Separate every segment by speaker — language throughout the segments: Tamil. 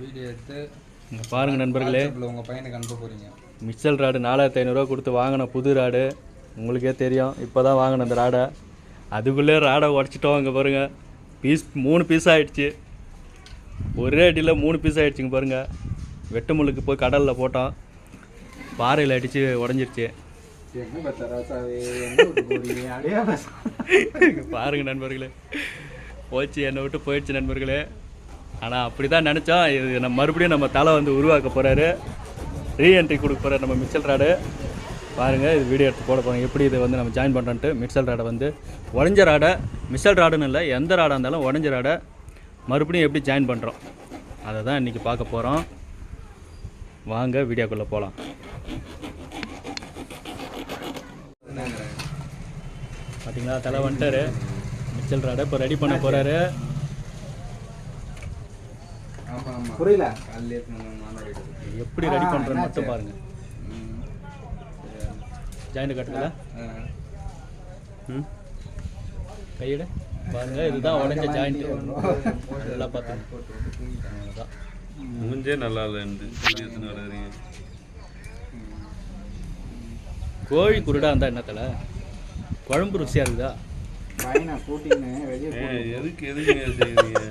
Speaker 1: வீடியோ எடுத்து
Speaker 2: இங்கே பாருங்கள் நண்பர்களே.
Speaker 1: உங்கள் பையனுக்கு அனுப்ப போகிறீங்க
Speaker 2: மிக்சல் ராடு நாலாயிரத்தி ஐநூறுரூவா கொடுத்து வாங்கின புது ராடு. உங்களுக்கே தெரியும் இப்போ தான் வாங்கின அந்த ராடை. அதுக்குள்ளே ராடை உடச்சிட்டோம் இங்கே பாருங்கள் பீஸ் மூணு பீஸ் ஆயிடுச்சு. ஒரே அடியில் மூணு பீஸ் ஆயிடுச்சுங்க பாருங்கள் வெட்டு முள்ளுக்கு போய் கடலில் போட்டோம். பாறையில் அடித்து உடஞ்சிருச்சு.
Speaker 1: என்ன பத்த ராசாவே என்ன விட்டு போறீங்க அப்படியே
Speaker 2: பாருங்க நண்பர்களே. போச்சு என்னை விட்டு போயிடுச்சு நண்பர்களே. ஆனால் அப்படி தான் நினச்சோம் இது நம்ம மறுபடியும் நம்ம தலை வந்து உருவாக்க போகிறாரு ரீஎன்ட்ரி கொடுக்க போகிறார் நம்ம மிச்சல் ராடு பாருங்கள் இது வீடியோ எடுத்து போட போகிறோம் எப்படி இதை வந்து நம்ம ஜாயின் பண்ணுறோன்ட்டு மிக்சல் ராடை வந்து. உடஞ்ச ராடை மிக்சல் ராடுன்னு இல்லை எந்த ராடாக இருந்தாலும் உடஞ்ச ராடை மறுபடியும் எப்படி ஜாயின் பண்ணுறோம் அதை தான் இன்றைக்கி பார்க்க போகிறோம் வாங்க வீடியோக்குள்ளே போகலாம் பார்த்தீங்களா தலை வந்துட்டாரு. மிச்சல் ராடை இப்போ ரெடி பண்ண போகிறாரு
Speaker 3: புரியல?
Speaker 2: எப்படி ரெடி பண்ணுறோன்னு மட்டும் பாருங்கள் ஜாயிண்ட் கட்டுங்களா ம். கையிட. பாருங்க இதுதான் உடஞ்ச ஜாயிண்ட் நல்லா பார்த்துங்க
Speaker 4: மூஞ்சே நல்லா இல்லை
Speaker 2: கோழி குருடா இருந்தா என்ன தலை? குழம்பு ருசியாக இருக்குதா?
Speaker 4: எதுக்கு எதுக்கு செய்றீங்க?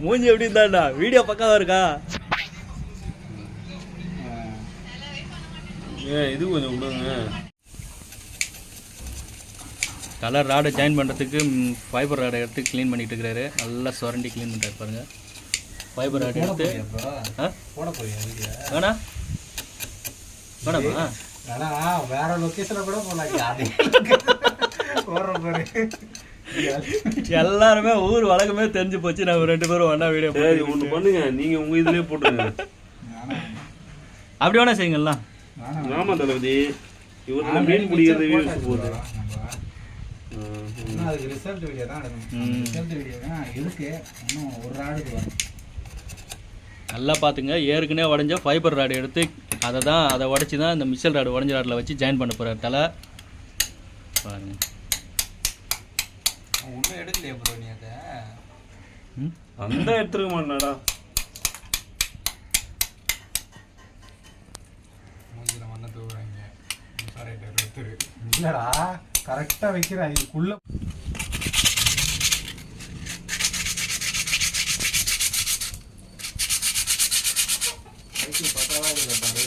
Speaker 2: மூஞ்சி எப்படி இருந்தாண்டா வீடியோ பக்காவா இருக்கா?
Speaker 4: ஏன் இது கொஞ்சம் விடுங்க.
Speaker 2: கலர் ராடை ஜாயின் பண்ணுறதுக்கு ஃபைபர் ராடை எடுத்து க்ளீன் பண்ணிட்டு இருக்கிறாரு. நல்லா சுரண்டி க்ளீன் பண்ணுறாரு பாருங்க. ஃபைபர் ராடை எடுத்து வேணா. வேணாமா?
Speaker 3: வேற லொகேஷன்ல கூட பாரு.
Speaker 2: எல்லாருமே ஊர் வழக்கமே தெரிஞ்சு போச்சு. நம்ம ரெண்டு பேரும் ஒன்றா வீடியோ
Speaker 4: சரி ஒன்று பண்ணுங்க. நீங்க உங்க இதுலயே போட்டுருங்க.
Speaker 2: அப்படி வேணா செய்யுங்களா
Speaker 4: ஆமா தளபதி. இவருக்கு மீன் பிடிக்கிறது வியூஸ் போகுது.
Speaker 3: அதுக்கு ரிசல்ட் வீடியோ தான். ரிசல்ட் வீடியோ தான் இருக்கு. இன்னும் ஒரு வரும்.
Speaker 2: நல்லா பார்த்துங்க. ஏற்கனவே உடஞ்ச ஃபைபர் ராடு எடுத்து அதை தான் அதை உடச்சி தான் இந்த மிஷல் ராடு உடஞ்ச ராடில் வச்சு ஜாயின் பண்ண போகிறார் தலை. பாருங்க.
Speaker 1: ஒன்றும் எடுக்கலையே ப்ரோ நீ அதை?
Speaker 2: ம்?
Speaker 4: அந்த எடுத்துருக்க மாட்டாடா
Speaker 1: மூஞ்சில் மண்ணை தூவுறாங்க. சாரி எடுத்துரு.
Speaker 3: இல்லடா கரெக்டா வைக்கிறேன். இதுக்குள்ள பத்தாவா இல்லை பாரு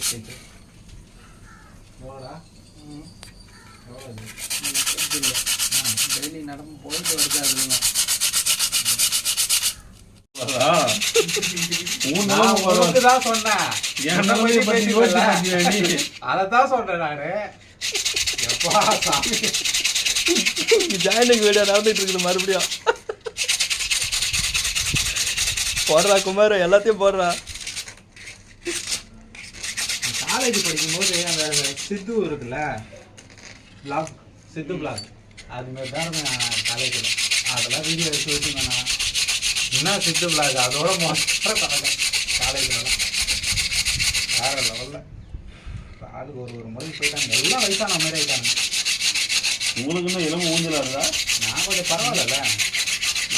Speaker 4: வரா? உன்
Speaker 3: நான்
Speaker 4: நிலைமை வரா.
Speaker 3: உனக்கு தான் சொன்னேன்
Speaker 4: என்
Speaker 3: உன்னை
Speaker 4: நிலைமையை
Speaker 3: பத்தி
Speaker 4: பத்தி
Speaker 3: பேசிட்டேன்ல.
Speaker 4: யோசிச்சு பார்த்தியா நீ?
Speaker 3: அதைத்தான் சொல்றேன் நானு எப்பா சாமி
Speaker 2: ஜாயினிங் வீடியோ நடந்துட்டு இருக்குது மறுபடியும் போடுறா குமார் எல்லாத்தையும் போடுறா
Speaker 3: காலேஜ் படிக்கும்போது அந்த சித்து இருக்குல்ல பிளாக் சித்து பிளாக் அது மாதிரி தான் காலேஜில் அதெல்லாம் வீடியோ எடுத்து வச்சுருந்தேண்ணா என்ன சித்து பிளாக் அதோட மோசம் பழக்கம் காலேஜ்லலாம் வேற லெவலில். ஆளுக்கு ஒரு ஒரு முறை போயிட்டாங்க. எல்லாம் வயசான மாதிரி ஆயிட்டாங்க.
Speaker 4: உங்களுக்கு என்ன இளம ஊஞ்சலா இருக்கா
Speaker 3: நான் கொஞ்சம் பரவாயில்லல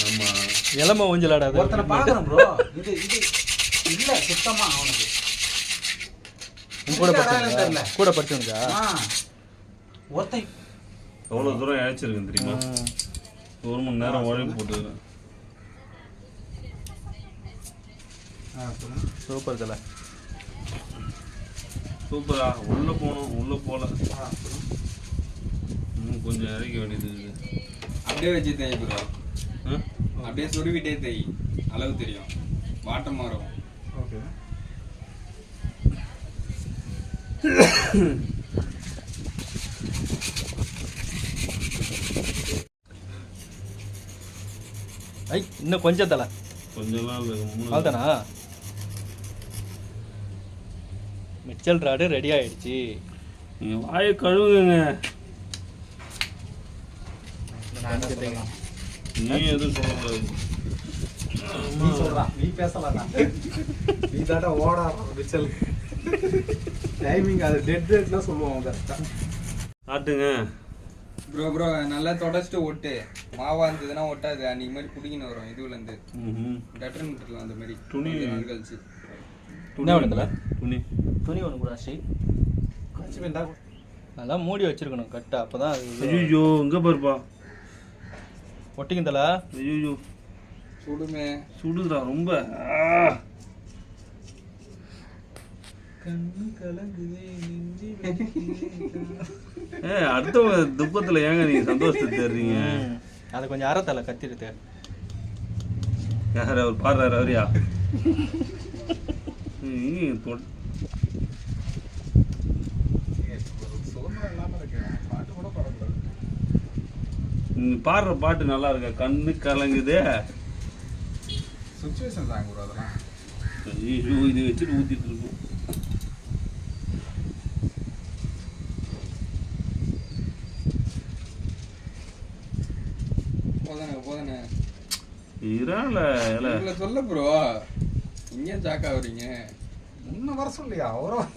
Speaker 4: ஆமா.
Speaker 2: இளம ஊஞ்சலாடா.
Speaker 3: ஒருத்தனை பார்க்குறேன் ப்ரோ இது இது இல்லை சுத்தமாக அவனுக்கு.
Speaker 2: உன் கூட
Speaker 3: தெரியல.
Speaker 2: கூட படிச்சவங்க
Speaker 3: ஆ. ஒருத்தன்
Speaker 4: எவ்வளவு தூரம் அழைச்சிருக்கேன் தெரியுமா? ஒரு மணி நேரம் உழைப்பு போட்டுக்கிறேன்
Speaker 3: ஆ சொல்லுங்க
Speaker 2: சூப்பர் தலை
Speaker 4: சூப்பரா. உள்ள போகணும் உள்ள
Speaker 3: சொல்லுங்க
Speaker 4: இன்னும் கொஞ்சம் இறக்க வேண்டியது இருக்குது.
Speaker 1: அப்படியே வச்சு தேய் ப்ரோ? அப்படியே சுருவிட்டே தேய். அளவு தெரியும். வாட்டம் மாறும்.
Speaker 3: ஓகே.
Speaker 2: ஐ இன்னும் கொஞ்சம் தலை.
Speaker 4: கொஞ்சம் நாள் மூணு
Speaker 2: அவ்வளோதானா மிச்சல் ராடு ரெடி ஆயிடுச்சு.
Speaker 4: நீங்க வாயை கழுவுங்க. நீ எதுவும் சொல்லக்கூடாது.
Speaker 3: நீ சொல்றா நீ பேசலாம் நீ தாட்ட ஓட விச்சல் டைமிங் அது டெட் ரேட்ல சொல்லுவோம் கரெக்டா
Speaker 4: காட்டுங்க.
Speaker 1: ப்ரோ ப்ரோ நல்லா தொடச்சிட்டு ஒட்டு மாவா இருந்ததுன்னா ஒட்டாது. அன்னைக்கு மாதிரி புடிக்கின்னு வரும் இதுல இருந்து. விட்டுலாம் அந்த மாதிரி.
Speaker 4: துணி.
Speaker 1: கழிச்சு
Speaker 2: வேணுதுல
Speaker 4: துணி.
Speaker 2: துணி ஒன்று கூட ஸ்ரீ நல்லா மூடி வச்சிருக்கணும் கரெக்டாக அப்போ தான்
Speaker 4: ஐயோ இங்க பாருப்பா.
Speaker 2: ஒட்டிக்கிந்தல
Speaker 4: ஐயோ
Speaker 1: சுடுமே.
Speaker 4: சுடுதுடா ரொம்ப. ஏ அடுத்தவங்க துக்கத்துல ஏங்க நீங்க சந்தோஷத்தை தேடுறீங்க?
Speaker 2: அதை கொஞ்சம் அறத்தலை கத்திடுது
Speaker 4: யார் அவர் பாடுறாரு அவரியா ம், தொ-
Speaker 3: சுதந்திரம் இல்லாம இருக்கு பாட்டு கூட பரவாயில்ல
Speaker 4: நீ பாடுற பாட்டு நல்லா இருக்கா கண்ணு கலங்குதே.
Speaker 3: சுச்சுவேஷன் தாங்க ப்ரோ அதெல்லாம்.
Speaker 4: ஐயோ இதை வச்சுட்டு ஊத்திட்டு இருக்கோம்.
Speaker 1: போதானே போதானே
Speaker 4: இறால இல.
Speaker 1: உங்களை சொல்ல ப்ரோ. இங்கே ஜாக்கா வரீங்க.
Speaker 3: இன்னும் வர சொல்லியா? அவரும்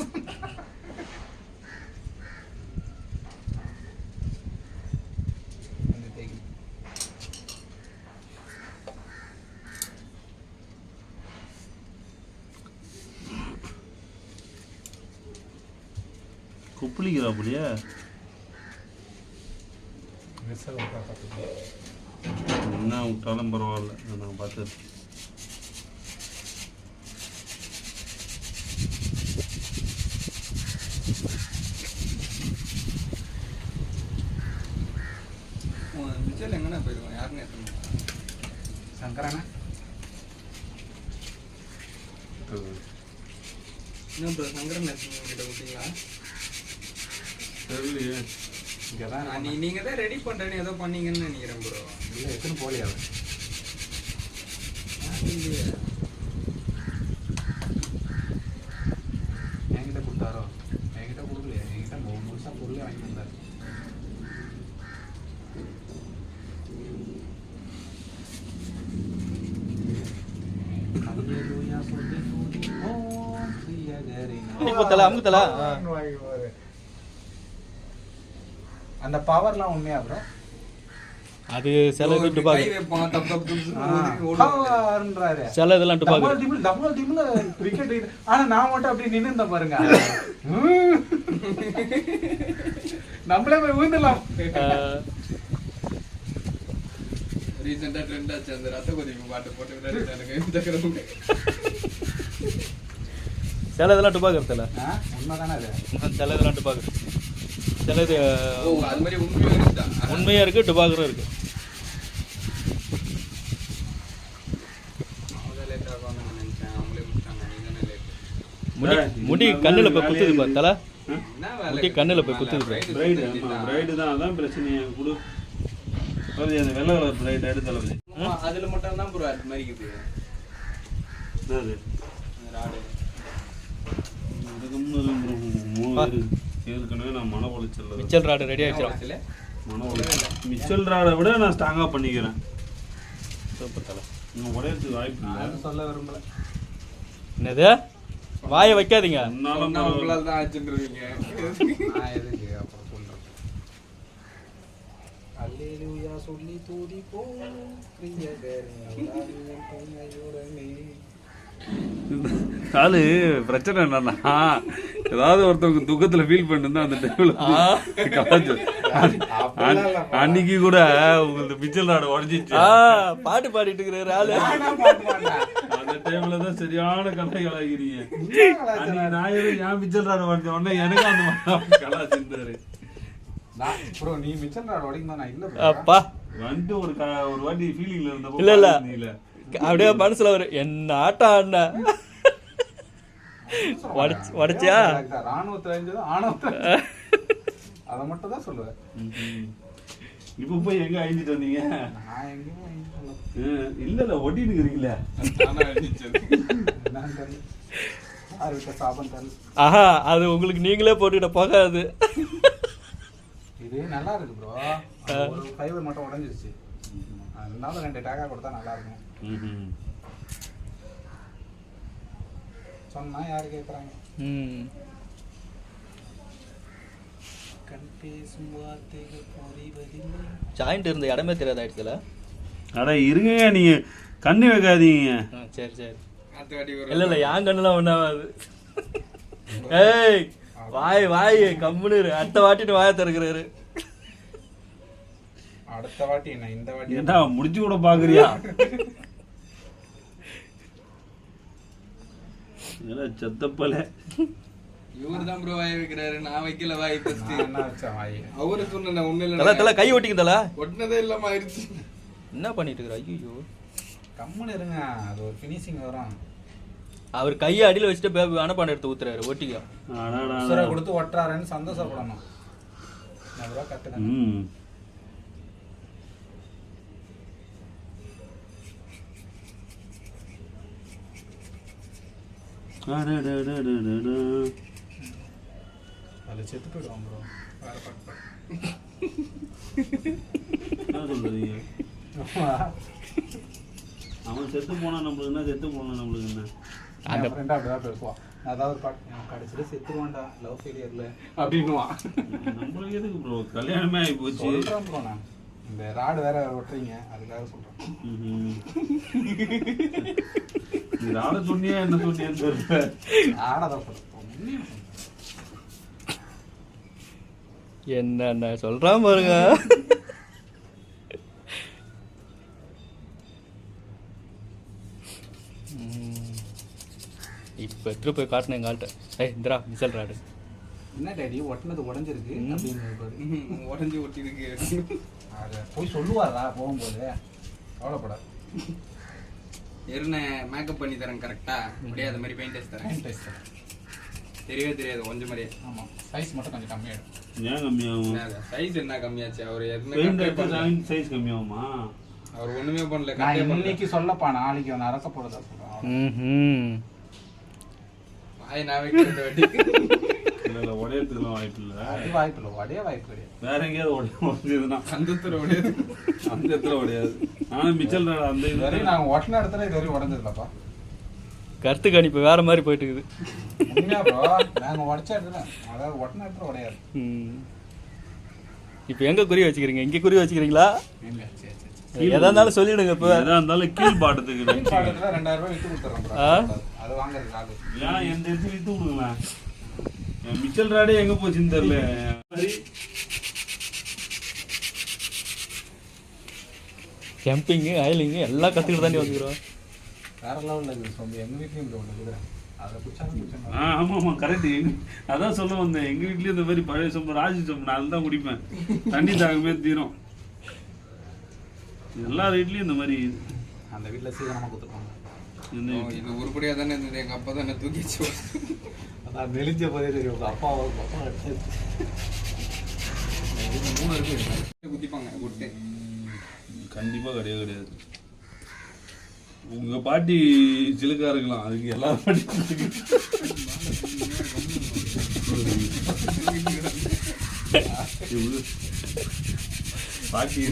Speaker 4: குப்பளிக்கிறா அப்படியே என்ன விட்டாலும் பரவாயில்ல. நான் பார்த்து
Speaker 1: மிச்சல் எங்கண்ணா போயிருக்கோம் யாருன்னு
Speaker 3: சங்கரனா
Speaker 1: இன்னும் சங்கரன் கிட்ட விட்டீங்களா?
Speaker 4: தெரியலையே
Speaker 3: இங்கதான்
Speaker 1: நான் நீ நீங்க தான் ரெடி பண்றேன்னு ஏதோ பண்ணீங்கன்னு நினைக்கிறேன் ப்ரோ
Speaker 3: இல்ல எத்தனை போலியா என்கிட்ட கொடுத்தாரோ? என்கிட்ட கொடுக்கலையா. என்கிட்ட மூணு முழுசா பொருளே வாங்கி வந்தாரு.
Speaker 2: இப்போ தல, அமுக்கு தல.
Speaker 3: அந்த பவர்லாம் உண்மையா ப்ரோ
Speaker 2: அது சில இது
Speaker 1: கை
Speaker 2: டுபாக்கு
Speaker 3: பவர்ன்றாரு
Speaker 2: சில இதெல்லாம் டுபாக்கு
Speaker 3: டபுள் டீம்ல டபுள் டீம்ல விக்கெட் ஆனா நான் மட்டும் அப்படி நின்னு பாருங்க. நம்மளே போய் விழுந்துடலாம்
Speaker 1: ரீசெண்டா ட்ரெண்ட் ஆச்சு அந்த ரத்த கொதிப்பு பாட்டு போட்டு கிரவுண்ட்.
Speaker 2: சில இதெல்லாம் டுபாக்கு இருக்குல்ல
Speaker 3: உண்மைதானே அது?
Speaker 2: சில இதெல்லாம் டுபாக்கு சில இது
Speaker 1: ஓ அது மாதிரி உண்மையா இருக்குதா
Speaker 2: உண்மையா இருக்கு டுபாக்கரும் இருக்கு.
Speaker 1: அவங்க லேட் ஆகுவாங்கன்னு நினைச்சேன் அவங்களே முடிச்சாங்க நீ தானே லேட்
Speaker 2: முடி கண்ணுல போய் குத்துது பா
Speaker 4: இருக்குது.
Speaker 2: தல முடி கண்ணுல போய் குத்துது பாரு.
Speaker 4: பிரைடு ஆமா பிரைடு தான் அதான் பிரச்சனையே. கொடு. அந்த வெள்ளை கலர் பிரைட் எடுத்து
Speaker 1: அதுல மட்டும் தான் ப்ரோ அது மாதிரி இருக்குது
Speaker 4: என்னது ஏற்கனவே நான் மன உளைச்சல்
Speaker 2: மிச்சல் ராடு ரெடி
Speaker 1: இல்ல
Speaker 4: மன உளைச்சல்? மிச்சல் ராடை விட நான் ஸ்ட்ராங்கா பண்ணிக்கிறேன்.
Speaker 2: சூப்பர் தல.
Speaker 4: நான் உடையறதுக்கு வாய்ப்பு இல்லை.
Speaker 3: சொல்ல விரும்பல.
Speaker 2: என்னது? வாயை வைக்காதீங்க.
Speaker 1: உங்களால தான் ஆச்சுன்றீங்க
Speaker 3: நான் எதுக்கு? அப்புறம் சொல்றேன். அல்லேலூயா சொல்லி பிரியகரின் துணையுடனே
Speaker 4: ஆளு பிரச்சனை என்னன்னா ஏதாவது ஒருத்தவங்க துக்கத்துல ஃபீல் பண்ணிருந்தா அந்த டைம்ல. அன்னைக்கு கூட உங்களுக்கு பிச்சல் ராடு உடஞ்சிச்சு.
Speaker 2: ஆ பாட்டு பாடிட்டு இருக்கிற ஆளு.
Speaker 4: அந்த டைம்ல தான் சரியான கலை கலாகிறீங்க
Speaker 3: என்ன
Speaker 4: அன்னைக்கு நான் ஏதோ ஏன் பிச்சல் ராடு உடஞ்ச உடனே எனக்கு அந்த மாதிரி கலாச்சிருந்தாரு
Speaker 3: நீ மிச்சல் ராட் உடைக்கும் நான் இல்ல bro.
Speaker 2: அப்பா.
Speaker 4: வந்துட்டு ஒரு க- ஒரு வாட்டி ஃபீலிங்ல இருந்தப்போ
Speaker 2: இல்ல, இல்ல. அப்படியே மனசுல வரும் என்ன ஆட்டம் ஆடின? உடைச்சு- உடைச்சியா?
Speaker 3: ராணுவத்துல இருந்தது ஆணவத்துல அதை மட்டும் தான் சொல்லுவேன்.
Speaker 4: இப்போ போய் எங்க அழிஞ்சிட்டு வந்தீங்க?
Speaker 3: நான் எங்கேயும்
Speaker 4: இல்ல இல்ல ஒட்டிட்டு
Speaker 3: தெரியல.
Speaker 2: ஆஹா அது உங்களுக்கு நீங்களே போட்டுக்கிட்ட போகாது
Speaker 3: இது நல்லா இருக்கு ப்ரோ ஒரு ஃபைபர் மட்டும் உடைஞ்சிருச்சு. அதனால ரெண்டு டேக்கா கொடுத்தா நல்லா இருக்கும்.
Speaker 4: ம்ஹும்.
Speaker 3: சொன்னா யாரு கேக்குறாங்க?
Speaker 2: ம்.
Speaker 3: கண் பேசும் வார்த்தைகள் புரிவதில்லை.
Speaker 2: ஜாயிண்ட் இருந்த இடமே தெரியாத ஆயிடுச்சுல
Speaker 4: அட இருங்க நீங்க. கண்ணு வைக்காதீங்க.
Speaker 2: சரி சரி. இல்ல இல்ல என் கண்ணுலாம் ஒன்றாவது ஏய் வாய் வாய் கம்முனு. அடுத்த வாட்டிட்டு வாயை திறக்கிறாரு.
Speaker 3: அடுத்த வாட்டி என்ன? இந்த வாட்டி
Speaker 4: முடிச்சு கூட பாக்குறியா? ஏடா செத்தப்பல
Speaker 1: இவரு தான் ப்ரோ வாய் வைக்கிறாரு. நான் வைக்கல வாய் ஃபர்ஸ்ட்
Speaker 3: நான் என்ன வச்சேன் வாய்?
Speaker 1: அவரு சொன்ன ஒண்ணு
Speaker 2: தல
Speaker 1: இல்ல
Speaker 2: தல கை ஒட்டிக்குதல
Speaker 1: ஒட்டினதே இல்லாம ஆயிடுச்சு.
Speaker 2: என்ன பண்ணிட்டு இருக்கிற? ஐயோ
Speaker 3: கம்முன்னு இருங்க. அது ஒரு ஃபினிஷிங் வரும்.
Speaker 2: அவர் கையை அடியில வச்சுட்டு பேபி அனப்பாண்ட எடுத்து ஊத்துறாரு ஒட்டிக்கோ.
Speaker 3: கொடுத்து ஒட்டுறாருன்னு சந்தோஷப்படணும். நல்லா அதில் செத்து போயிடுவான் ப்ரோ வேற பாட்டு
Speaker 4: என்ன சொல்றீங்க அவன் செத்து போனா நம்மளுக்கு என்ன செத்து போனா நம்மளுக்கு என்ன
Speaker 2: அந்த
Speaker 3: அந்த ஃப்ரெண்ட் அப்படிதான் பேசுவான் அதாவது பாட்டு எனக்கு கடைசியில் செத்துருவான்டா லவ் ஃபெயிலியர்ல அப்படின்னுவான்
Speaker 4: நம்மளுக்கு எதுக்கு ப்ரோ கல்யாணமே ஆகி போச்சு
Speaker 3: ப்ரோ நான் இந்த ராடு வேற ஒட்டுறீங்க அதுக்காக சொல்றேன்
Speaker 4: ஆட சொன்னியா என்ன சொன்னியான்னு தெரியல.
Speaker 3: ஆடாதான் சொல்றேன்
Speaker 2: பாருங்க. இப்ப எடுத்துட்டு போய் காட்டினேன் எங்க ஆள்கிட்ட. ஏய் இந்திரா மிசல் ராடு.
Speaker 3: என்ன டேடி ஒட்டினது உடஞ்சிருக்கு. அப்படின்னு.
Speaker 1: உடஞ்சி ஒட்டி இருக்கு
Speaker 3: அதை போய் சொல்லுவாரா போகும்போது. கவலைப்படாது.
Speaker 1: எருன மேக்கப் பண்ணி தரேன் கரெக்டா அப்படியே அது மாதிரி பெயிண்ட் அடிச்சு தரேன்.
Speaker 3: டெஸ்ட்
Speaker 1: தெரியவே தெரியாது கொஞ்சம் மாதிரியே
Speaker 3: ஆமா. சைஸ் மட்டும் கொஞ்சம் கம்மியாயிடும்
Speaker 4: ஏன் கம்மியாகும்?
Speaker 1: சைஸ் என்ன கம்மியாச்சு? அவர் எதுவுமே
Speaker 4: சைஸ் கம்மியாகுமா?
Speaker 1: அவர் ஒண்ணுமே பண்ணல
Speaker 3: நான் இன்னைக்கு சொல்லப்பா நாளைக்கு அவன் அரக்க போறதா சொல்றான்.
Speaker 2: ம்
Speaker 1: வாய் நான் வாட்டி
Speaker 4: இல்ல உடையறதுக்குலாம் வாய்ப்பு இல்ல.
Speaker 3: அது வாய்ப்பு இல்லை உடைய வாய்ப்பு கிடையாது.
Speaker 4: வேற எங்கேயாவது உடைய
Speaker 1: அந்த உடையது
Speaker 4: அந்த இடத்துல உடையாது ஆனா மிச்சல் அந்த
Speaker 3: இது வரையும் நாங்கள் ஒட்டின இடத்துல இது வரையும் உடஞ்சதில்லப்பா
Speaker 2: கருத்து கணிப்பு வேற மாதிரி போயிட்டு இருக்குது
Speaker 3: நாங்கள் உடச்ச இடத்துல அதாவது ஒட்டின இடத்துல உடையாது.
Speaker 2: இப்போ எங்க குறி வச்சுக்கிறீங்க? இங்க குறி வச்சுக்கிறீங்களா?
Speaker 3: இல்லை சரி
Speaker 2: எதா இருந்தாலும் சொல்லிடுங்க இப்போ.
Speaker 4: எதா இருந்தாலும் கீழ் பாட்டத்துக்கு
Speaker 3: ரெண்டாயிரம் ரூபாய் bro.
Speaker 2: ஆ?
Speaker 3: அது வாங்குறதுக்கு
Speaker 4: ஏன் எந்த இடத்துல வித்து விடுங்களேன் என் மிச்சல் ராடே எங்க போச்சுன்னு தெரியல.
Speaker 2: கேம்பிங்கு ஆயிலிங்கு எல்லாம் கற்றுக்கிட்டு தாண்டி வந்துக்கிறோம்.
Speaker 3: வேற லெவலில் இருக்குது சொம்பு எங்கள் வீட்லேயும் இப்படி ஒன்று பிடிச்சாங்க
Speaker 4: ஆ ஆமா ஆமா கரெக்ட் அதான் சொல்ல வந்தேன். எங்க வீட்லயும் இந்த மாதிரி பழைய சொம்பு ராஜி சொம்பு நான் குடிப்பேன். தண்ணி தாகமே தீரும். எல்லார் வீட்லயும் இந்த மாதிரி.
Speaker 3: அந்த வீட்டில் சீக்கிரமாக கொடுத்துருப்பாங்க
Speaker 1: இது உருப்படியா தானே இருந்தது. எங்க அப்பா தானே தூக்கிச்சு
Speaker 3: அதான் மெலிஞ்ச போதே தெரியும் உங்கள் அப்பா அப்பா மூணு இருக்கு
Speaker 1: குத்திப்பாங்க விட்டு
Speaker 4: கண்டிப்பா கிடையாது கிடையாது. உங்க பாட்டி சிலுக்கா இருக்கலாம் அதுக்கு எல்லா பாட்டி பாட்டி.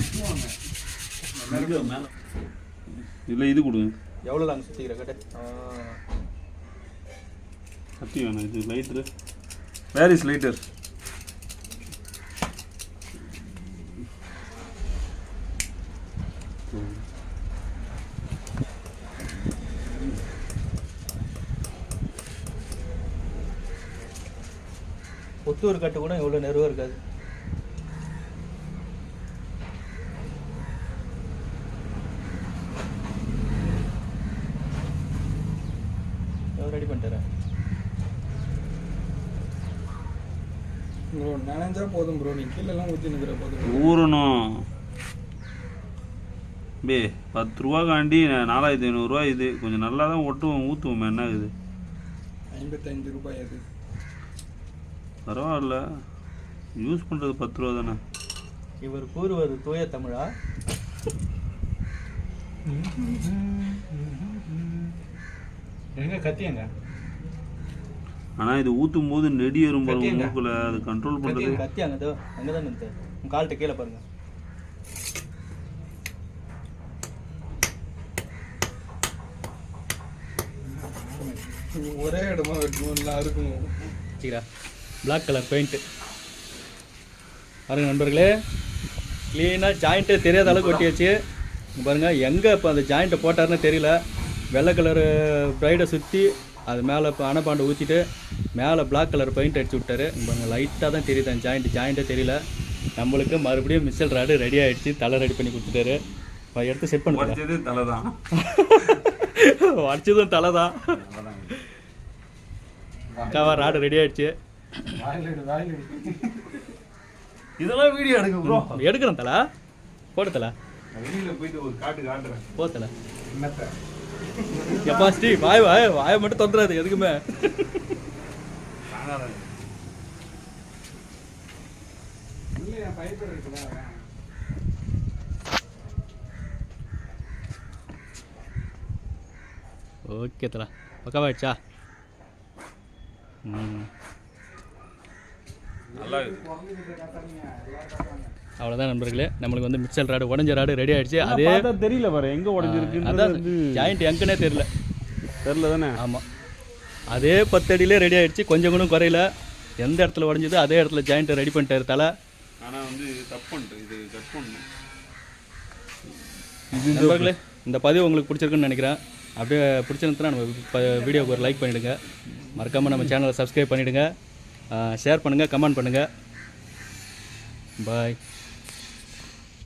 Speaker 4: இல்ல இது கொடுங்க
Speaker 2: எவ்வளோ லாங் சுற்றிக்கிற கட்டு
Speaker 4: கத்தி வேணாம். இது lighter where is lighter
Speaker 2: Puttur கட்டு கூட இவ்வளோ நெருவாக இருக்காது ரெடி பண்ணிட்டுறேன்
Speaker 1: ப்ரோ நினைஞ்சா போதும் ப்ரோ நீ கீழே எல்லாம் ஊத்தி நிக்கிற போதும்
Speaker 4: ஊறணும். பே பத்து ரூபா காண்டி நாலாயிரத்தி ஐநூறுரூவா இது. கொஞ்சம் நல்லா தான் ஒட்டுவோம் ஊற்றுவோம் என்ன இது
Speaker 1: ஐம்பத்தஞ்சு ரூபாய் அது.
Speaker 4: பரவாயில்ல. யூஸ் பண்ணுறது பத்து ரூபா தானே.
Speaker 2: இவர் கூறுவது தூய தமிழா?
Speaker 3: எங்க கத்தி எங்க?
Speaker 4: ஆனால் இது ஊற்றும் போது நெடி
Speaker 3: கத்தியங்க.
Speaker 4: மூக்குல அது கண்ட்ரோல் பண்ணுறது
Speaker 2: கத்தி அங்கே அங்கே தான் உங்கள் கால்கிட்ட கீழே பாருங்க.
Speaker 1: ஒரே இடமா வெட்டணும்லாம் இருக்கணும்.
Speaker 2: சரிடா பிளாக் கலர் பெயிண்ட்டு பாருங்க நண்பர்களே க்ளீனாக ஜாயிண்ட்டே தெரியாத அளவுக்கு ஒட்டியாச்சு. இங்க பாருங்க எங்கே இப்போ அந்த ஜாயிண்ட்டை போட்டாருன்னு தெரியல. வெள்ளை கலரு ப்ரைடை சுற்றி அது மேலே இப்போ அணைப்பாண்டை ஊற்றிட்டு மேலே Black கலர் பெயிண்ட் அடிச்சு விட்டாரு. பாருங்க லைட்டாக தான் தெரியுது. அந்த ஜாயிண்ட் ஜாயிண்ட்டே தெரியல. நம்மளுக்கு மறுபடியும் மிச்சல் ராடு ரெடி ஆயிடுச்சு. தலை ரெடி பண்ணி கொடுத்துட்டாரு. இப்போ எடுத்து செட்
Speaker 4: உடச்சதே தலை தான்.
Speaker 2: அடிச்சதும் தலை தான். கவர் ராடு ரெடி ஆயிடுச்சு.
Speaker 4: இதெல்லாம் வீடியோ எடுக்க ப்ரோ
Speaker 2: எடுக்கிறேன் தலை. போடு தலை.
Speaker 4: வெளியில போயிட்டு ஒரு காட்டு காட்டுறேன்.
Speaker 2: போ தலை.
Speaker 1: என்னத்த?
Speaker 2: எப்பா ஸ்ரீ வாய் வாய் வாயை மட்டும் தொந்தராது எதுக்குமே? ஓகே தலா. பக்கவாயிடுச்சா ம்.
Speaker 4: நல்லா.
Speaker 2: அவ்வளோதான் நண்பர்களே. நம்மளுக்கு வந்து மிக்சல் ராடு உடஞ்ச ராடு ரெடி ஆயிடுச்சு. அதே
Speaker 4: தெரியல பாரு எங்க உடஞ்சிருக்குன்றது
Speaker 2: அதான்
Speaker 4: வந்து.
Speaker 2: ஜாயிண்ட் எங்கன்னே தெரியல.
Speaker 4: தெரியல தானே
Speaker 2: ஆமாம் அதே பத்து அடியிலே ரெடி ஆயிடுச்சு. கொஞ்சம் கூட குறையல. எந்த இடத்துல உடஞ்சதோ அதே இடத்துல ஜாயிண்ட்டை ரெடி பண்ணிட்டாரு தலை.
Speaker 4: ஆனா வந்து இது தப்பு இது கட்
Speaker 2: நண்பர்களே. இந்த பதிவு உங்களுக்கு பிடிச்சிருக்குன்னு நினைக்கிறேன். அப்படியே பிடிச்சிருந்துச்சுன்னா நம்ம வீடியோக்கு ஒரு லைக் பண்ணிவிடுங்க மறக்காமல் நம்ம சேனலை சப்ஸ்கிரைப் பண்ணிவிடுங்க ஷேர் பண்ணுங்கள் கமெண்ட் பண்ணுங்கள் பாய்